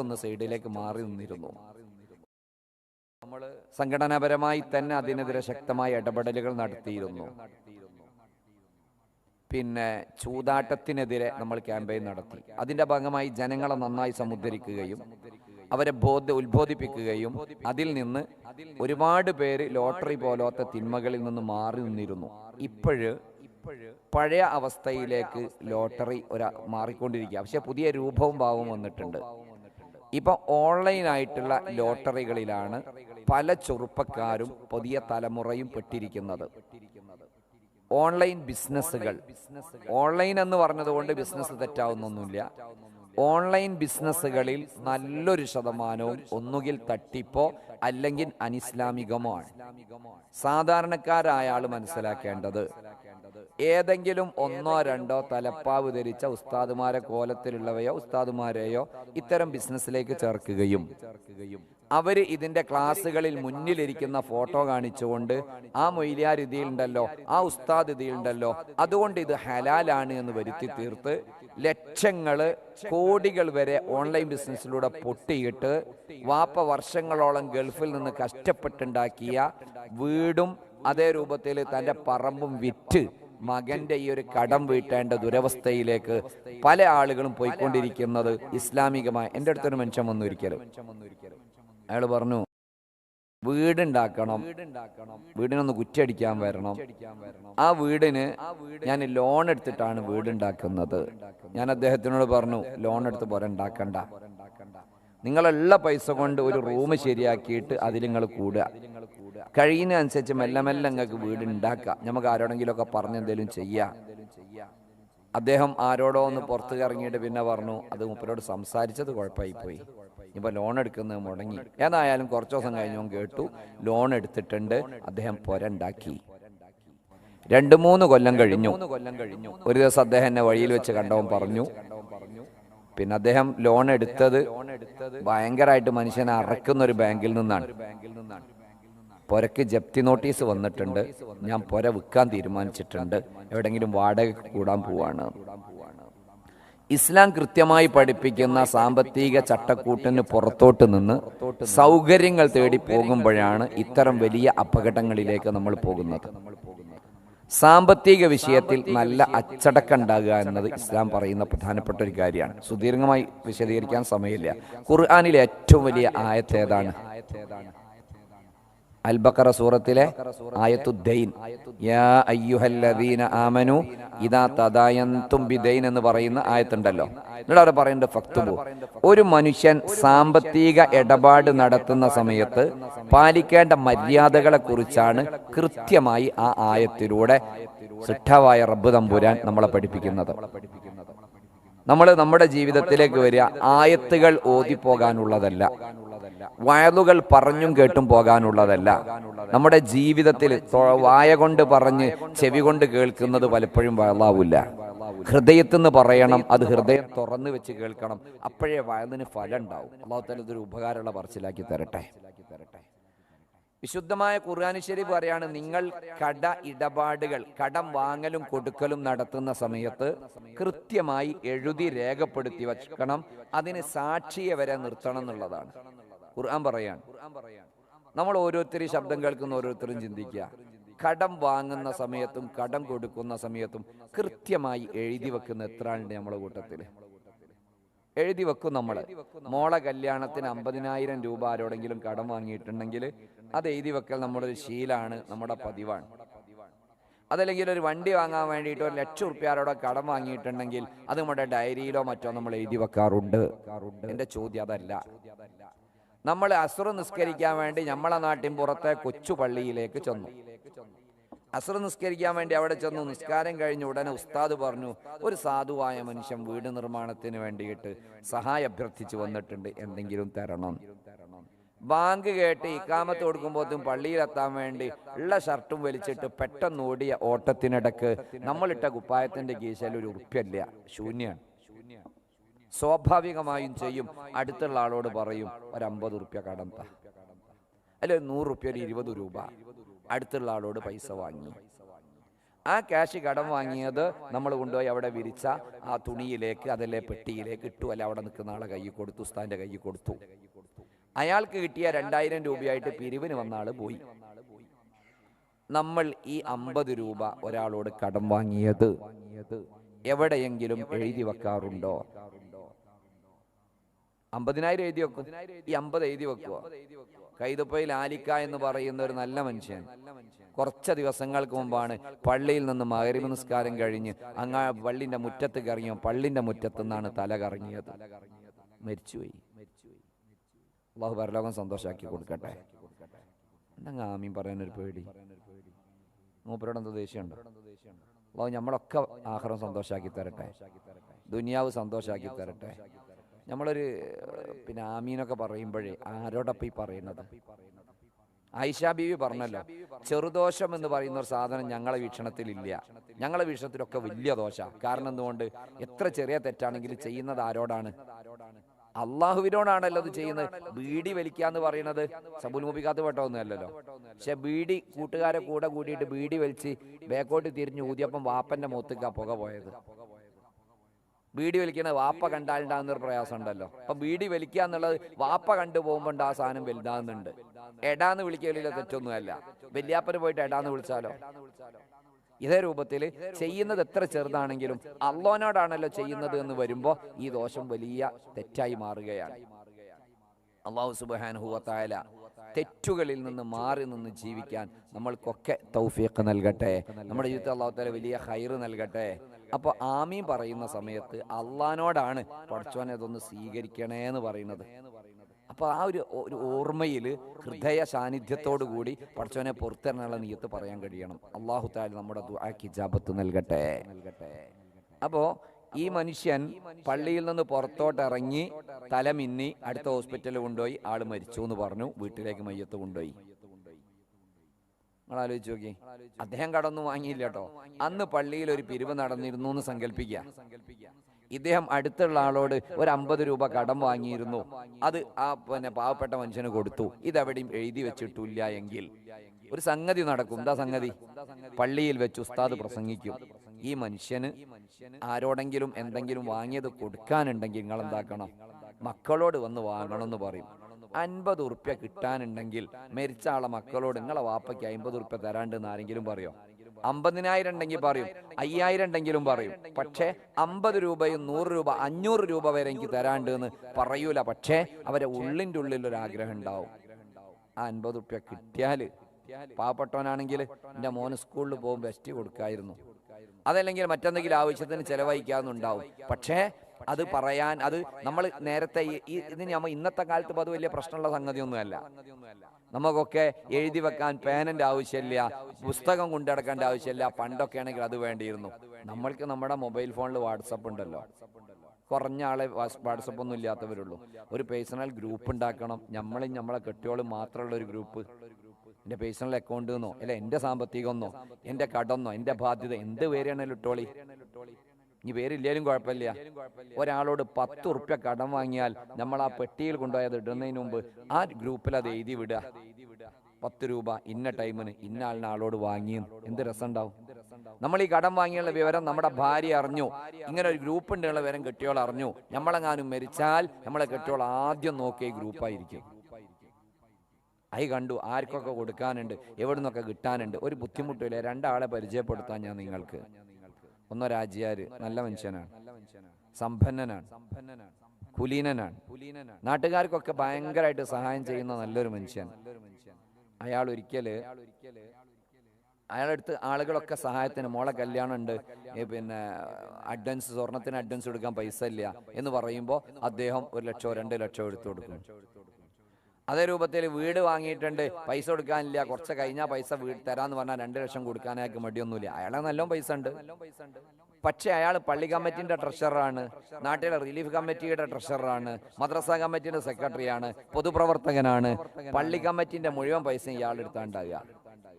ഒന്ന് സൈഡിലേക്ക് മാറി നിന്നിരുന്നു. നമ്മൾ സംഘടനാപരമായി തന്നെ അതിനെതിരെ ശക്തമായ ഇടപെടലുകൾ നടത്തിയിരുന്നു. പിന്നെ ചൂതാട്ടത്തിനെതിരെ നമ്മൾ ക്യാമ്പയിൻ നടത്തി. അതിന്റെ ഭാഗമായി ജനങ്ങളെ നന്നായി സമുദ്ധരിക്കുകയും അവരെ ബോധ ഉത്ബോധിപ്പിക്കുകയും അതിൽ നിന്ന് ഒരുപാട് പേര് ലോട്ടറി പോലത്തെ തിന്മകളിൽ നിന്ന് മാറി നിന്നിരുന്നു. ഇപ്പോഴ് പഴയ അവസ്ഥയിലേക്ക് ലോട്ടറി ഒരാ മാറിക്കൊണ്ടിരിക്കുക. പക്ഷെ പുതിയ രൂപവും ഭാവവും വന്നിട്ടുണ്ട്. ഇപ്പൊ ഓൺലൈനായിട്ടുള്ള ലോട്ടറികളിലാണ് പല ചെറുപ്പക്കാരും പുതിയ തലമുറയും പെട്ടിരിക്കുന്നത്. ഓൺലൈൻ ബിസിനസ്സുകൾ. ഓൺലൈൻ എന്ന് പറഞ്ഞതുകൊണ്ട് ബിസിനസ് തെറ്റാവുന്നൊന്നുമില്ല. ഓൺലൈൻ ബിസിനസ്സുകളിൽ നല്ലൊരു ശതമാനവും ഒന്നുകിൽ തട്ടിപ്പോ അല്ലെങ്കിൽ അനിസ്ലാമികമോ ആണ്. സാധാരണക്കാരായ ആൾ മനസ്സിലാക്കേണ്ടത് ഏതെങ്കിലും ഒന്നോ രണ്ടോ തലപ്പാവ് ധരിച്ച ഉസ്താദുമാരെ കോലത്തിലുള്ളവയോ ഉസ്താദുമാരെയോ ഇത്തരം ബിസിനസ്സിലേക്ക് ചേർക്കുകയും അവർ ഇതിന്റെ ക്ലാസ്സുകളിൽ മുന്നിലിരിക്കുന്ന ഫോട്ടോ കാണിച്ചുകൊണ്ട് ആ മൊയ്ലിയാർ ഇതിലുണ്ടല്ലോ ആ ഉസ്താദ് ഇതിലുണ്ടല്ലോ അതുകൊണ്ട് ഇത് ഹലാലാണ് എന്ന് വരുത്തി തീർത്ത് ലക്ഷങ്ങൾ കോടികൾ വരെ ഓൺലൈൻ ബിസിനസ്സിലൂടെ പൊട്ടിയിട്ട് വാപ്പ വർഷങ്ങളോളം ഗൾഫിൽ നിന്ന് കഷ്ടപ്പെട്ടുണ്ടാക്കിയ വീടും അതേ രൂപത്തിൽ തന്റെ പറമ്പും വിറ്റ് മകന്റെ ഈ ഒരു കടം വീട്ടേണ്ട ദുരവസ്ഥയിലേക്ക് പല ആളുകളും പോയിക്കൊണ്ടിരിക്കുന്നത് ഇസ്ലാമികമായി എന്റെ അടുത്തൊരു മനുഷ്യൻ വന്നു ഒരിക്കലും അയാൾ പറഞ്ഞു വീടുണ്ടാക്കണം. വീടിനൊന്ന് കുറ്റടിക്കാൻ വരണം. ആ വീടിന് ഞാൻ ലോൺ എടുത്തിട്ടാണ് വീടുണ്ടാക്കുന്നത്. ഞാൻ അദ്ദേഹത്തിനോട് പറഞ്ഞു ലോൺ എടുത്ത് പോരെ ഉണ്ടാക്കണ്ട. നിങ്ങളുള്ള പൈസ കൊണ്ട് ഒരു റൂം ശരിയാക്കിയിട്ട് അതിൽ നിങ്ങൾ കൂടുക. കഴിയുന്ന അനുസരിച്ച് മെല്ലെ മെല്ലെ നിങ്ങൾക്ക് വീട് ഉണ്ടാക്കാം നമുക്ക് പറഞ്ഞ് എന്തെങ്കിലും ചെയ്യാം. അദ്ദേഹം ആരോടോ ഒന്ന് പുറത്ത് ഇറങ്ങിയിട്ട് പിന്നെ പറഞ്ഞു അത് മുപ്പരോട് സംസാരിച്ചത് കുഴപ്പമായി പോയി ഇപ്പൊ ലോൺ എടുക്കുന്നത് മുടങ്ങി. ഏതായാലും കുറച്ചു ദിവസം കഴിഞ്ഞു കേട്ടു ലോൺ എടുത്തിട്ടുണ്ട്. അദ്ദേഹം പൊരണ്ടാക്കി രണ്ടു മൂന്ന് കൊല്ലം കഴിഞ്ഞു. ഒരു ദിവസം അദ്ദേഹം എന്നെ വഴിയിൽ വെച്ച് കണ്ടവൻ പറഞ്ഞു. പിന്നെ അദ്ദേഹം ലോൺ എടുത്തത് ഭയങ്കരമായിട്ട് മനുഷ്യനെ അറക്കുന്ന ഒരു ബാങ്കിൽ നിന്നാണ്. പൊരക്ക് ജപ്തി നോട്ടീസ് വന്നിട്ടുണ്ട്. ഞാൻ പുര വിൽക്കാൻ തീരുമാനിച്ചിട്ടുണ്ട്. എവിടെങ്കിലും വാടക കൂടാൻ പോവാണ്. ഇസ്ലാം കൃത്യമായി പഠിപ്പിക്കുന്ന സാമ്പത്തിക ചട്ടക്കൂട്ടിന് പുറത്തോട്ട് നിന്ന് സൗകര്യങ്ങൾ തേടി പോകുമ്പോഴാണ് ഇത്തരം വലിയ അപകടങ്ങളിലേക്ക് നമ്മൾ പോകുന്നത്. സാമ്പത്തിക വിഷയത്തിൽ നല്ല അച്ചടക്കം ഉണ്ടാകുക എന്നത് ഇസ്ലാം പറയുന്ന പ്രധാനപ്പെട്ട ഒരു കാര്യമാണ്. സുദീർഘമായി വിശദീകരിക്കാൻ സമയമില്ല. ഖുർആാനിലെ ഏറ്റവും വലിയ ആയത്ത് ഏതാണ്? അൽബക്കറ സൂറത്തിലെ ആയത്തുദ്ദൈൻ. യാ അയ്യുഹല്ലദീന ആമനു തദായന്തും ബിദൈൻ എന്ന് പറയുന്ന ആയത്തുണ്ടല്ലോ. എന്നിട്ട് അവിടെ പറയുന്നുണ്ട് ഫക്തുബു. ഒരു മനുഷ്യൻ സാമ്പത്തിക ഇടപാട് നടത്തുന്ന സമയത്ത് പാലിക്കേണ്ട മര്യാദകളെ കുറിച്ചാണ് കൃത്യമായി ആ ആയത്തിലൂടെ സിട്ടാവായ റബ്ബ് തമ്പുരാൻ നമ്മളെ പഠിപ്പിക്കുന്നത്. നമ്മൾ നമ്മുടെ ജീവിതത്തിലേക്ക് വരിക ആയത്തുകൾ ഓതിപ്പോകാനുള്ളതല്ല. വയലുകൾ പറഞ്ഞും കേട്ടും പോകാനുള്ളതല്ല. നമ്മുടെ ജീവിതത്തിൽ വായ കൊണ്ട് പറഞ്ഞ് ചെവി കൊണ്ട് കേൾക്കുന്നത് പലപ്പോഴും വയലാവില്ല. ഹൃദയത്തിൽ നിന്ന് പറയണം അത് ഹൃദയം തുറന്നു വെച്ച് കേൾക്കണം. അപ്പോഴേ വയലിന് ഫലം ഉണ്ടാവും. അള്ളാഹു ഇതൊരു ഉപകാരമുള്ള പറച്ചിലാക്കി തരട്ടെ. വിശുദ്ധമായ ഖുർആൻ ശരീഫ് പറയാണ് നിങ്ങൾ കട ഇടപാടുകൾ കടം വാങ്ങലും കൊടുക്കലും നടത്തുന്ന സമയത്ത് കൃത്യമായി എഴുതി രേഖപ്പെടുത്തി വയ്ക്കണം. അതിന് സാക്ഷിയെ വരെ നിർത്തണം എന്നുള്ളതാണ്. ഖുർആൻ പറയാണ്. നമ്മൾ ഓരോരുത്തരും ശബ്ദം കേൾക്കുന്ന ഓരോരുത്തരും ചിന്തിക്കുക. കടം വാങ്ങുന്ന സമയത്തും കടം കൊടുക്കുന്ന സമയത്തും കൃത്യമായി എഴുതി വെക്കുന്ന എത്ര ആളുണ്ട് നമ്മളെ കൂട്ടത്തിൽ എഴുതി വെക്കും നമ്മൾ മോളെ കല്യാണത്തിന് അമ്പതിനായിരം രൂപ ആരോടെങ്കിലും കടം വാങ്ങിയിട്ടുണ്ടെങ്കിൽ അത് എഴുതി വെക്കൽ നമ്മുടെ ഒരു ശീലാണ് നമ്മുടെ പതിവാണ്. അതല്ലെങ്കിൽ ഒരു വണ്ടി വാങ്ങാൻ വേണ്ടിയിട്ട് ഒരു ലക്ഷം റുപ്യ ആരോടെ കടം വാങ്ങിയിട്ടുണ്ടെങ്കിൽ അത് നമ്മുടെ ഡയറിയിലോ മറ്റോ നമ്മൾ എഴുതി വെക്കാറുണ്ട്. എന്റെ ചോദ്യം അതല്ല. നമ്മൾ അസുർ നിസ്കരിക്കാൻ വേണ്ടി നമ്മളെ നാട്ടിൻ പുറത്തെ കൊച്ചു പള്ളിയിലേക്ക് ചെന്നു. അസുർ നിസ്കരിക്കാൻ വേണ്ടി അവിടെ ചെന്നു. നിസ്കാരം കഴിഞ്ഞ ഉടനെ ഉസ്താദ് പറഞ്ഞു ഒരു സാധുവായ മനുഷ്യൻ വീട് നിർമ്മാണത്തിന് വേണ്ടിയിട്ട് സഹായ അഭ്യർത്ഥിച്ചു വന്നിട്ടുണ്ട്. എന്തെങ്കിലും തരണം. ബാങ്ക് കേട്ട് ഇക്കാമത്ത് കൊടുക്കുമ്പോഴത്തും പള്ളിയിലെത്താൻ വേണ്ടി ഉള്ള ഷർട്ടും വലിച്ചിട്ട് പെട്ടെന്ന് ഓടിയ ഓട്ടത്തിനിടക്ക് നമ്മളിട്ട കുപ്പായത്തിന്റെ കീശയിൽ ഒരു ഉറുപ്പ്യല്ല ശൂന്യാണ്. സ്വാഭാവികമായും ചെയ്യും. അടുത്തുള്ള ആളോട് പറയും ഒരു അമ്പത് റുപ്യ കടം താ. അല്ലെ നൂറ് റുപ്യ ഒരു ഇരുപത് രൂപ. അടുത്തുള്ള ആളോട് പൈസ വാങ്ങി. ആ ക്യാഷ് കടം വാങ്ങിയത് നമ്മൾ കൊണ്ടുപോയി അവിടെ വിരിച്ച ആ തുണിയിലേക്ക് അതല്ലേ പെട്ടിയിലേക്ക് ഇട്ടു. അല്ല അവിടെ നിൽക്കുന്ന ആളെ കൈ കൊടുത്തു ഉസ്താന്റെ കൈ കൊടുത്തു. അയാൾക്ക് കിട്ടിയ രണ്ടായിരം രൂപയായിട്ട് പിരിവിന് വന്ന പോയി. നമ്മൾ ഈ അമ്പത് രൂപ ഒരാളോട് കടം വാങ്ങിയത് എവിടെയെങ്കിലും എഴുതി വെക്കാറുണ്ടോ? അമ്പതിനായിരം എഴുതി വെക്കും. ഈ അമ്പത് എഴുതി വെക്കുക കൈതപ്പയിൽ ആലിക്ക എന്ന് പറയുന്ന ഒരു നല്ല മനുഷ്യൻ. കുറച്ച് ദിവസങ്ങൾക്ക് മുമ്പാണ് പള്ളിയിൽ നിന്ന് മകരിമ നിസ്കാരം കഴിഞ്ഞ് അങ്ങ പള്ളിന്റെ മുറ്റത്ത് കറങ്ങിയോ പള്ളിന്റെ മുറ്റത്ത് നിന്നാണ് തല കറങ്ങിയത്. മരിച്ചുപോയി. അള്ളാഹു പരലോകം സന്തോഷാക്കി കൊടുക്കട്ടെ. എന്താ ആമീൻ പറയാനൊരു പേടി? മൂപ്പരോട് എന്താ ദേഷ്യമുണ്ടോ? അള്ളാഹു നമ്മളൊക്കെ ആഹാരം സന്തോഷാക്കി തരട്ടെ. ദുനിയാവ് സന്തോഷാക്കി തരട്ടെ. നമ്മളൊരു പിന്നെ ആമീനൊക്കെ പറയുമ്പോഴേ ആരോടൊപ്പം ഈ പറയുന്നത്? ആയിഷ ബീവി പറഞ്ഞല്ലോ ചെറുദോഷം എന്ന് പറയുന്ന ഒരു സാധനം ഞങ്ങളെ വീക്ഷണത്തിൽ ഇല്ല ഞങ്ങളെ വീക്ഷണത്തിലൊക്കെ വലിയ ദോഷ. കാരണം എന്തുകൊണ്ട്? എത്ര ചെറിയ തെറ്റാണെങ്കിലും ചെയ്യുന്നത് ആരോടാണ്? അള്ളാഹുവിനോടാണല്ലോ അത് ചെയ്യുന്നത്. ബീഡി എന്ന് പറയുന്നത് സബുൽ മുബിക്കാത്ത് പെട്ടൊന്നുമല്ലല്ലോ പക്ഷെ ബീഡി കൂട്ടുകാരെ കൂടെ കൂടിയിട്ട് ബീഡി വലിച്ച് ബേക്കോട്ട് തിരിഞ്ഞ് ഊതിയപ്പം വാപ്പന്റെ മുഖത്തേക്കാ പുക പോയത്. ബീഡി വലിക്കണ വാപ്പ കണ്ടാലുണ്ടാകുന്ന ഒരു പ്രയാസം ഉണ്ടല്ലോ അപ്പൊ ബീഡി വലിക്കുക എന്നുള്ളത് വാപ്പ കണ്ടു പോകുമ്പോൾ ആ സാധനം വലുതാകുന്നുണ്ട്. എടാന്ന് വിളിക്കലില്ല തെറ്റൊന്നുമല്ല. വല്യാപ്പന് പോയിട്ട് എടാന്ന് വിളിച്ചാലോ? ഇതേ രൂപത്തിൽ ചെയ്യുന്നത് എത്ര ചെറുതാണെങ്കിലും അള്ളോനോടാണല്ലോ ചെയ്യുന്നത് എന്ന് വരുമ്പോൾ ഈ ദോഷം വലിയ തെറ്റായി മാറുകയാണ്. അള്ളാഹു സുബാനുഹുവത്തായ തെറ്റുകളിൽ നിന്ന് മാറി നിന്ന് ജീവിക്കാൻ നമ്മൾക്കൊക്കെ തൗഫീഖ് നൽകട്ടെ. നമ്മുടെ ജീവിതത്തിൽ അള്ളാഹു വലിയ ഹൈറ് നൽകട്ടെ. അപ്പൊ ആമീൻ പറയുന്ന സമയത്ത് അള്ളഹാനോടാണ് പഠിച്ചോനെ അതൊന്ന് സ്വീകരിക്കണേ എന്ന് പറയുന്നത്. അപ്പൊ ആ ഒരു ഒരു ഓർമ്മയിൽ ഹൃദയ സാന്നിധ്യത്തോടു കൂടി പഠിച്ചവനെ പുറത്തിറങ്ങാനുള്ള നീയത്ത് പറയാൻ കഴിയണം. അള്ളാഹു താൽ നമ്മുടെ ഇജാബത്ത് നൽകട്ടെ. നൽകട്ടെ അപ്പോ ഈ മനുഷ്യൻ പള്ളിയിൽ നിന്ന് പുറത്തോട്ട് ഇറങ്ങി തലമിന്നി അടുത്ത ഹോസ്പിറ്റലിൽ കൊണ്ടുപോയി ആൾ മരിച്ചു എന്ന് പറഞ്ഞു. വീട്ടിലേക്ക് മയ്യത്ത് കൊണ്ടുപോയി. ആലോചിച്ച് നോക്കി. അദ്ദേഹം കടന്നു വാങ്ങിയില്ല കേട്ടോ. അന്ന് പള്ളിയിൽ ഒരു പിരിവ് നടന്നിരുന്നു എന്ന് സങ്കല്പിക്കുക. ഇദ്ദേഹം അടുത്തുള്ള ആളോട് ഒരു അമ്പത് രൂപ കടം വാങ്ങിയിരുന്നു. അത് ആ പിന്നെ പാവപ്പെട്ട മനുഷ്യന് കൊടുത്തു. ഇതെവിടെയും എഴുതി വെച്ചിട്ടില്ല എങ്കിൽ. ഒരു സംഗതി നടക്കും. എന്താ സംഗതി? പള്ളിയിൽ വെച്ച് ഉസ്താദ് പ്രസംഗിക്കും. ഈ മനുഷ്യന് ആരോടെങ്കിലും എന്തെങ്കിലും വാങ്ങിയത് കൊടുക്കാനുണ്ടെങ്കിൽ നിങ്ങൾ എന്താക്കണം മക്കളോട് വന്ന് വാങ്ങണം എന്ന് പറയും. അൻപത് ഉറുപ്യ കിട്ടാനുണ്ടെങ്കിൽ മരിച്ച ആളെ മക്കളോട് നിങ്ങളെ വാപ്പയ്ക്ക് അമ്പത് ഉറുപ്യ തരാണ്ടെന്ന് ആരെങ്കിലും പറയോ? അമ്പതിനായിരം ഉണ്ടെങ്കിൽ പറയും അയ്യായിരം ഉണ്ടെങ്കിലും പറയും. പക്ഷേ അമ്പത് രൂപയും നൂറ് രൂപ അഞ്ഞൂറ് രൂപ വരെ എനിക്ക് തരാണ്ട് എന്ന് പറയൂല. പക്ഷേ അവരെ ഉള്ളിന്റെ ഉള്ളിൽ ഒരു ആഗ്രഹം ഉണ്ടാവും. ആ അൻപത് ഉറുപ്യ കിട്ടിയാൽ പാവപ്പെട്ടവനാണെങ്കിൽ എന്റെ മോന് സ്കൂളിൽ പോകും ബെസ്റ്റ് കൊടുക്കായിരുന്നു. അതല്ലെങ്കിൽ മറ്റെന്തെങ്കിലും ആവശ്യത്തിന് ചെലവഴിക്കാമെന്നുണ്ടാവും. പക്ഷേ അത് പറയാൻ അത് നമ്മൾ നേരത്തെ ഈ- ഇതിന് നമ്മൾ ഇന്നത്തെ കാലത്ത് അത് വലിയ പ്രശ്നമുള്ള സംഗതിയൊന്നുമല്ല. നമുക്കൊക്കെ എഴുതി വെക്കാൻ പേനന്റെ ആവശ്യമില്ല പുസ്തകം കൊണ്ടിടക്കേണ്ട ആവശ്യമില്ല പണ്ടൊക്കെ ആണെങ്കിൽ അത് വേണ്ടിയിരുന്നു. നമ്മൾക്ക് നമ്മുടെ മൊബൈൽ ഫോണിൽ വാട്സപ്പ് ഉണ്ടല്ലോ. കുറഞ്ഞ ആളെ വാട്സപ്പ് ഒന്നും ഇല്ലാത്തവരുള്ളൂ. ഒരു പേഴ്സണൽ ഗ്രൂപ്പ് ഉണ്ടാക്കണം. നമ്മളും നമ്മളെ കെട്ടിയോളും മാത്രമുള്ള ഒരു ഗ്രൂപ്പ്. എന്റെ പേഴ്സണൽ അക്കൗണ്ട് എന്നോ അല്ല എന്റെ സാമ്പത്തികമെന്നോ എന്റെ കടന്നോ എന്റെ ബാധ്യത എന്ത് പേരാണല്ലോ ഇട്ടോളി. ഇനി പേരില്ലേലും കുഴപ്പമില്ല. ഒരാളോട് പത്ത് ഉറുപ്യ കടം വാങ്ങിയാൽ നമ്മൾ ആ പെട്ടിയിൽ കൊണ്ടുപോയത് ഇടുന്നതിന് മുമ്പ് ആ ഗ്രൂപ്പിൽ അത് എഴുതി വിടുക. പത്ത് രൂപ ഇന്ന ടൈമിന് ഇന്ന ആളിന് ആളോട് വാങ്ങിയും എന്ത് രസമുണ്ടാവും? നമ്മൾ ഈ കടം വാങ്ങിയുള്ള വിവരം നമ്മുടെ ഭാര്യ അറിഞ്ഞു. ഇങ്ങനെ ഒരു ഗ്രൂപ്പ് ഉണ്ടെന്നുള്ള വിവരം കെട്ടിയോൾ അറിഞ്ഞു. നമ്മളെങ്ങാനും മരിച്ചാൽ നമ്മളെ കെട്ടിയോൾ ആദ്യം നോക്കിയ ഗ്രൂപ്പായിരിക്കും അയി കണ്ടു ആർക്കൊക്കെ കൊടുക്കാനുണ്ട് എവിടെ നിന്നൊക്കെ കിട്ടാനുണ്ട്. ഒരു ബുദ്ധിമുട്ടില്ല രണ്ടാളെ പരിചയപ്പെടുത്താൻ ഞാൻ നിങ്ങൾക്ക്. ഒന്നോ രാജ്യാര് നല്ല മനുഷ്യനാണ്. സമ്പന്നനാണ്. കുലീനനാണ്. നാട്ടുകാർക്കൊക്കെ ഭയങ്കരമായിട്ട് സഹായം ചെയ്യുന്ന നല്ലൊരു മനുഷ്യൻ അയാൾ ഒരിക്കൽ അയാളെടുത്ത് ആളുകളൊക്കെ സഹായത്തിന് മോളെ കല്യാണം ഉണ്ട് പിന്നെ അഡ്വാൻസ് സ്വർണത്തിന് അഡ്വാൻസ് കൊടുക്കാൻ പൈസ ഇല്ല എന്ന് പറയുമ്പോൾ അദ്ദേഹം ഒരു ലക്ഷമോ രണ്ട് ലക്ഷമോ എടുത്തു കൊടുക്കും. അതേ രൂപത്തിൽ വീട് വാങ്ങിയിട്ടുണ്ട്. പൈസ കൊടുക്കാനില്ല. കുറച്ച് കഴിഞ്ഞാൽ പൈസ വീട് തരാന്ന് പറഞ്ഞാൽ രണ്ട് ലക്ഷം കൊടുക്കാനായിട്ട് മടിയൊന്നുമില്ല. അയാളെ നല്ല പൈസ ഉണ്ട്. പക്ഷേ അയാൾ പള്ളി കമ്മിറ്റിന്റെ ട്രഷററാണ്. നാട്ടിലെ റിലീഫ് കമ്മിറ്റിയുടെ ട്രഷററാണ്. മദ്രസ കമ്മിറ്റിന്റെ സെക്രട്ടറിയാണ്. പൊതുപ്രവർത്തകനാണ്. പള്ളി കമ്മിറ്റിന്റെ മുഴുവൻ പൈസ ഇയാൾ എടുത്താണ്ടാവുക.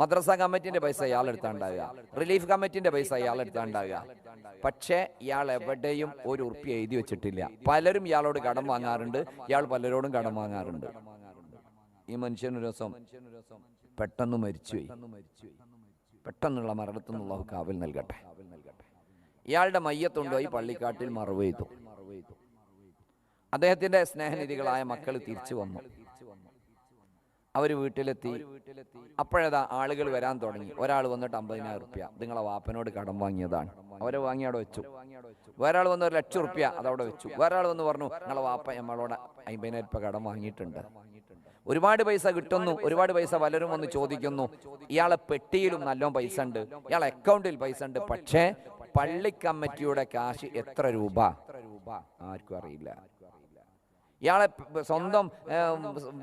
മദ്രസ കമ്മിറ്റിന്റെ പൈസ ഇയാൾ എടുത്താണ്ടാവുക. റിലീഫ് കമ്മിറ്റിന്റെ പൈസ ഇയാൾ എടുത്താണ്ടാവുക. പക്ഷേ ഇയാൾ എവിടെയും ഒരു ഉറുപ്പി എഴുതി വെച്ചിട്ടില്ല. പലരും ഇയാളോട് കടം വാങ്ങാറുണ്ട്. ഇയാൾ പലരോടും കടം വാങ്ങാറുണ്ട്. ഈ മനുഷ്യനൊരു ദിവസം പെട്ടെന്ന് മരിച്ചുപോയി പെട്ടെന്നുള്ള മരണത്തിൽ നിന്ന് അള്ളാഹു കാവൽ നൽകട്ടെ. ഇയാളുടെ മയ്യത്തുണ്ടോയി പള്ളിക്കാട്ടിൽ മറവ് അദ്ദേഹത്തിന്റെ സ്നേഹനിധികളായ മക്കൾ തിരിച്ചു വന്നു. അവർ വീട്ടിലെത്തി. അപ്പോഴതാ ആളുകൾ വരാൻ തുടങ്ങി. ഒരാൾ വന്നിട്ട് അമ്പതിനായിരം റുപ്യ. നിങ്ങളെ വാപ്പനോട് കടം വാങ്ങിയതാണ്. അവരെ വാങ്ങി അവിടെ വെച്ചു. ആൾ വന്ന് ഒരു ലക്ഷം റുപ്യ അതവിടെ വെച്ചു. ആൾ വന്ന് പറഞ്ഞു നിങ്ങളെ വാപ്പ നമ്മളോട് അമ്പതിനായിരം റുപ്യ കടം വാങ്ങിയിട്ടുണ്ട്. ഒരുപാട് പൈസ കിട്ടുന്നു ഒരുപാട് പൈസ വലരും വന്ന് ചോദിക്കുന്നു ഇയാളെ പെട്ടിയിലും നല്ലോണം പൈസ ഉണ്ട്. ഇയാളെ അക്കൗണ്ടിൽ പൈസ ഉണ്ട്. പക്ഷേ പള്ളി കമ്മിറ്റിയുടെ കാശ് എത്ര രൂപ? ആർക്കും അറിയില്ല. ഇയാളെ സ്വന്തം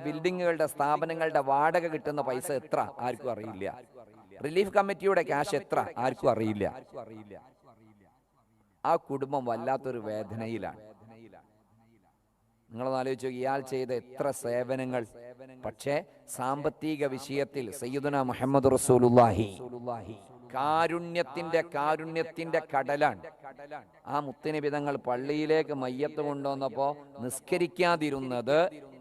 ബിൽഡിങ്ങുകളുടെ സ്ഥാപനങ്ങളുടെ വാടക കിട്ടുന്ന പൈസ എത്ര? ആർക്കും അറിയില്ല. റിലീഫ് കമ്മിറ്റിയുടെ ക്യാഷ് എത്ര? ആർക്കും അറിയില്ല. ആ കുടുംബം വല്ലാത്തൊരു വേദനയിലാണ്. നിങ്ങളൊന്ന് ആലോചിച്ചു ഇയാൾ ചെയ്ത എത്ര സേവനങ്ങൾ. പക്ഷേ സാമ്പത്തിക വിഷയത്തിൽ സയ്യിദുന മുഹമ്മദ് റസൂലുള്ളാഹി കാരുണ്യത്തിന്റെ കാരുണ്യത്തിന്റെ കടലാണ്. ആ മുത്തിനിബിതങ്ങൾ പള്ളിയിലേക്ക് മയ്യത്ത് കൊണ്ടുവന്നപ്പോ നിസ്കരിക്കാതിരുന്നത്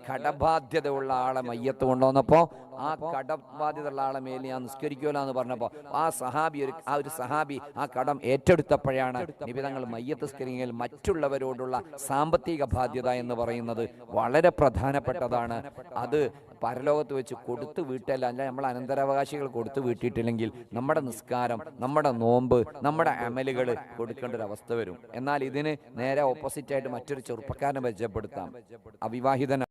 കടബാധ്യതയുള്ള ആളെ മയ്യത്ത് കൊണ്ടുവന്നപ്പോ ആ കടബാധ്യതയുള്ള ആളെ മേലിൽ ഞാൻ നിസ്കരിക്കുമല്ലോ എന്ന് പറഞ്ഞപ്പോ ആ സഹാബി ഒരു ആ ഒരു സഹാബി ആ കടം ഏറ്റെടുത്തപ്പോഴാണ് നിബിതങ്ങൾ മയ്യത്ത് സ്കരിങ്ങൽ മറ്റുള്ളവരോടുള്ള സാമ്പത്തിക ബാധ്യത എന്ന് പറയുന്നത് വളരെ പ്രധാനപ്പെട്ടതാണ്. അത് പരലോകത്ത് വെച്ച് കൊടുത്തു വീട്ടല്ല. അല്ല നമ്മൾ അനന്തരാവകാശികൾ കൊടുത്തു വീട്ടിയിട്ടില്ലെങ്കിൽ നമ്മുടെ നിസ്കാരം നമ്മുടെ നോമ്പ് നമ്മുടെ അമലുകൾ കൊടുക്കേണ്ട ഒരു അവസ്ഥ വരും. എന്നാൽ ഇതിന് നേരെ ഓപ്പോസിറ്റ് ആയിട്ട് മറ്റൊരു ചെറുപ്പക്കാരനെ പരിചയപ്പെടുത്താം. അവിവാഹിതന